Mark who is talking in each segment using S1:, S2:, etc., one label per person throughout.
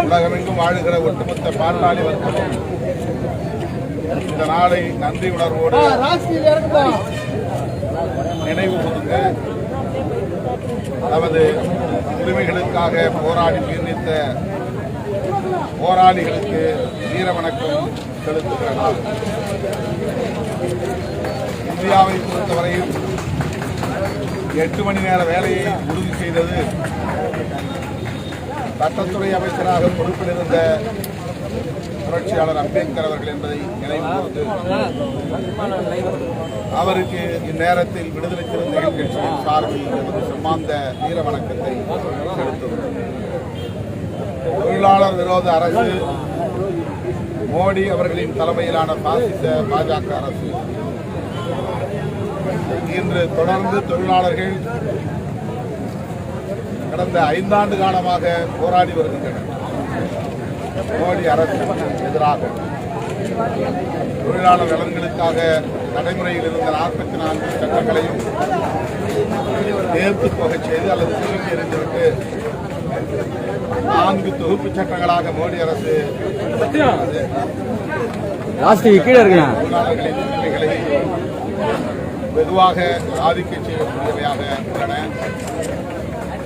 S1: வாழுகிற ஒட்டுமொத்த பாட்டாளி வர்க்கமும் இந்த நாளை நன்றி உணர்வோடு நினைவு கூர்ந்து நமது உரிமைகளுக்காக போராடி உயிர்நீத்த போராளிகளுக்கு வீர வணக்கம் செலுத்துகிற நாள் இந்தியாவை பொறுத்தவரையில் எட்டு மணி நேர வேலையை உறுதி செய்தது சட்டத்துறை அமைச்சராக பொறுப்பில் இருந்த புரட்சியாளர் அம்பேத்கர் அவர்கள் என்பதை நினைவு அவருக்கு இந்நேரத்தில் விடுதலை சிறுத்தைகள் கட்சியின் சார்பில் எமது சம்மாந்த வீர வணக்கத்தை செலுத்துகிறோம் தொழிலாளர் விரோத அரசு மோடி அவர்களின் தலைமையிலான பாசிச பாஜக அரசு. இன்று தொடர்ந்து தொழிலாளர்கள் கடந்த ஐந்தாண்டு காலமாக போராடி வருகின்றனர். மோடி அரசுக்கு எதிராக தொழிலாளர் நலன்களுக்காக நடைமுறையில் இருந்த நாற்பத்தி நான்கு சட்டங்களையும் தேர்த்து போகச் செய்து அல்லது திரும்பி எறிந்துவிட்டு நான்கு தொகுப்பு சட்டங்களாக மோடி அரசு தொழிலாளர்களின் உரிமைகளை வெகுவாக சாதிக்க செய்யக்கூடியவையாக உள்ளன.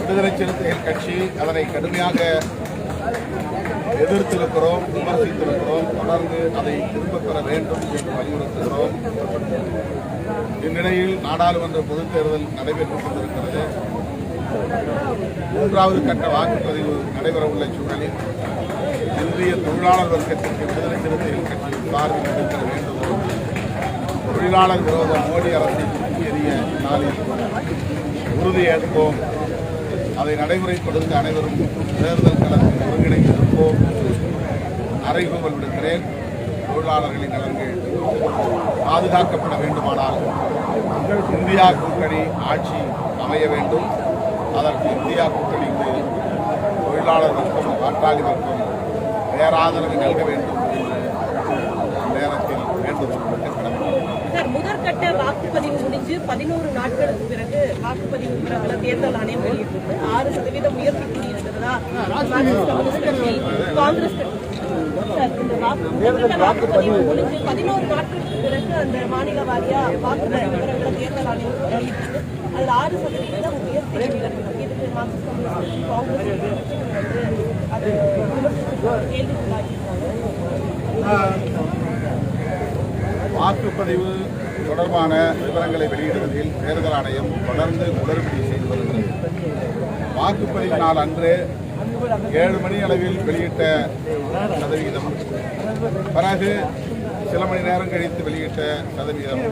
S1: விடுதலை சிறுத்தைகள் கட்சி அதனை கடுமையாக எதிர்த்திருக்கிறோம் விமர்சித்திருக்கிறோம் தொடர்ந்து அதை திரும்பப் பெற வேண்டும் என்று வலியுறுத்துகிறோம். இந்நிலையில் நாடாளுமன்ற பொதுத் தேர்தல் நடைபெற்றுக் கொண்டிருக்கிறது. மூன்றாவது கட்ட வாக்குப்பதிவு நடைபெறவுள்ள சூழலில் இந்திய தொழிலாளர் வர்க்கத்திற்கு விடுதலை சிறுத்தைகள் கட்சி சார்பில் எடுக்கிற வேண்டும். தொழிலாளர் விரோத மோடி அரசை தூக்கி எறிய நாளில் உறுதியேற்போம். அதை நடைமுறைப்படுத்த அனைவரும் தேர்தல் களத்தில் ஒருங்கிணைந்திருப்போம். அறைகூவல் விடுக்கிறேன். தொழிலாளர்களின் நலன்கள் பாதுகாக்கப்பட வேண்டுமானால் இந்தியா கூட்டணி ஆட்சி அமைய வேண்டும். அதற்கு இந்தியா கூட்டணிக்கு தொழிலாளர் வர்க்கம் பாட்டாளி வர்க்கம் பேராதரவு நல்க வேண்டும்.
S2: வாக்குப்பதிவு முடிஞ்சு பதினோரு நாட்களுக்கு பிறகு வாக்குப்பதிவு விவரங்களை தேர்தல் ஆணையம் வெளியிட்டிருக்கு. ஆறு சதவீதம் உயர்த்தி கூடியிருக்கிறதா கம்யூனிஸ்ட் கட்சி காங்கிரஸ் கட்சி. வாக்குப்பதிவு முடிஞ்சு பதினோரு நாட்களுக்கு பிறகு அந்த மாநில வாரியா வாக்குப்பதிவு விவரங்களை தேர்தல் ஆணையம் வெளியிட்டிருக்கு. அதில் ஆறு சதவீதம் உயர்த்தி இதுக்கு மார்க்சிஸ்ட் கம்யூனிஸ்ட் காங்கிரஸ் கட்சிகள் வந்து அது கேள்விக்குள்ளாகியிருக்காங்க
S1: வாக்குப்பதிவு தொடர்பான விவரங்களை வெளியிடுவதில் தேர்தல் ஆணையம் தொடர்ந்து உடற்படி செய்து வருகிறது. வாக்குப்பதிவு நாள் அன்று ஏழு மணி அளவில் வெளியிட்ட சதவிகிதம் பிறகு சில மணி நேரம் கழித்து வெளியிட்ட சதவீதம்.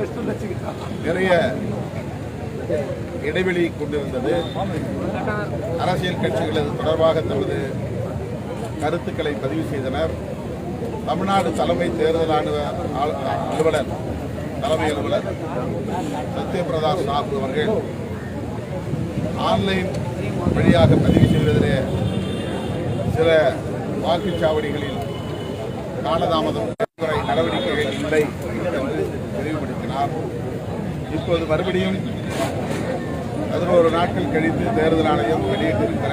S1: நிறைய இடைவெளி கொண்டிருந்தது. அரசியல் கட்சிகள் தொடர்பாக தமது கருத்துக்களை பதிவு செய்தனர். தமிழ்நாடு தலைமை தேர்தல் அலுவலர் தலைமை அலுவலர் சத்யபிரதா சாஹூ அவர்கள் ஆன்லைன் வழியாக பதிவு செய்வதிலே சில வாக்குச்சாவடிகளில் காலதாமதம் நடவடிக்கைகள் இல்லை என்று தெளிவுபடுத்தினார். இப்போது மறுபடியும் பதினோரு நாட்கள் கழித்து தேர்தல் ஆணையம் வெளியிட்டிருக்கிற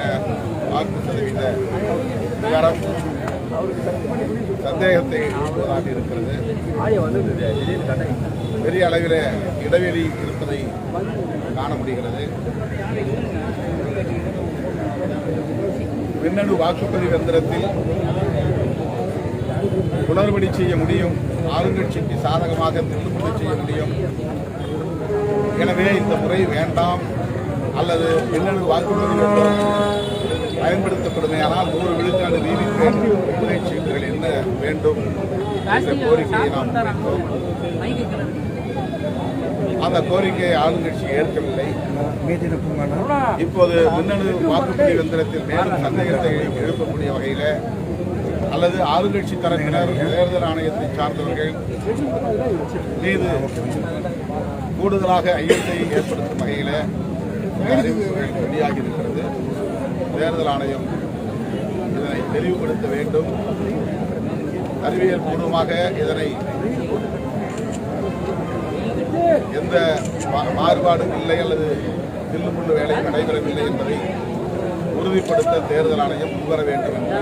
S1: வாக்கு சதவீத விவரம் சந்தேகத்தை எழுப்புவதாக இருக்கிறது. பெரிய அளவில் இடைவெளி இருப்பதை காண முடிகிறது. மின்னணு வாக்குப்பதிவு எந்திரத்தில் குளறுபடி செய்ய முடியும். ஆளுங்கட்சிக்கு சாதகமாக திரும்பும்படி செய்ய முடியும். எனவே இந்த முறை வேண்டாம். அல்லது மின்னணு வாக்குப்பதிவு பயன்படுத்தப்படுமேயானால் நூறு விழுக்காடு நீதிபெண் சீட்டுகள் என்ன வேண்டும் என்ற கோரிக்கையை நாம் அந்த கோரிக்கையை ஆளுங்கட்சி ஏற்கவில்லை. இப்போது மின்னணு வாக்குப்பதிவு எந்திரத்தில் மேலும் சந்தேகத்தை எழுப்பக்கூடிய வகையில் அல்லது ஆளுங்கட்சி தரப்பினர் தேர்தல் ஆணையத்தை சார்ந்தவர்கள் மீது கூடுதலாக ஐயத்தை ஏற்படுத்தும் வகையில் அறிவிப்புகள் வெளியாகி இருக்கிறது. தேர்தல் ஆணையம் இதனை தெளிவுபடுத்த வேண்டும். அறிவியல் பூர்வமாக இதனை எந்த மாறுபாடும் இல்லை அல்லது தில்லுமுள்ளு வேலை நடைபெறவில்லை என்பதை உறுதிப்படுத்த தேர்தல் ஆணையம் முன்வர வேண்டும் என்று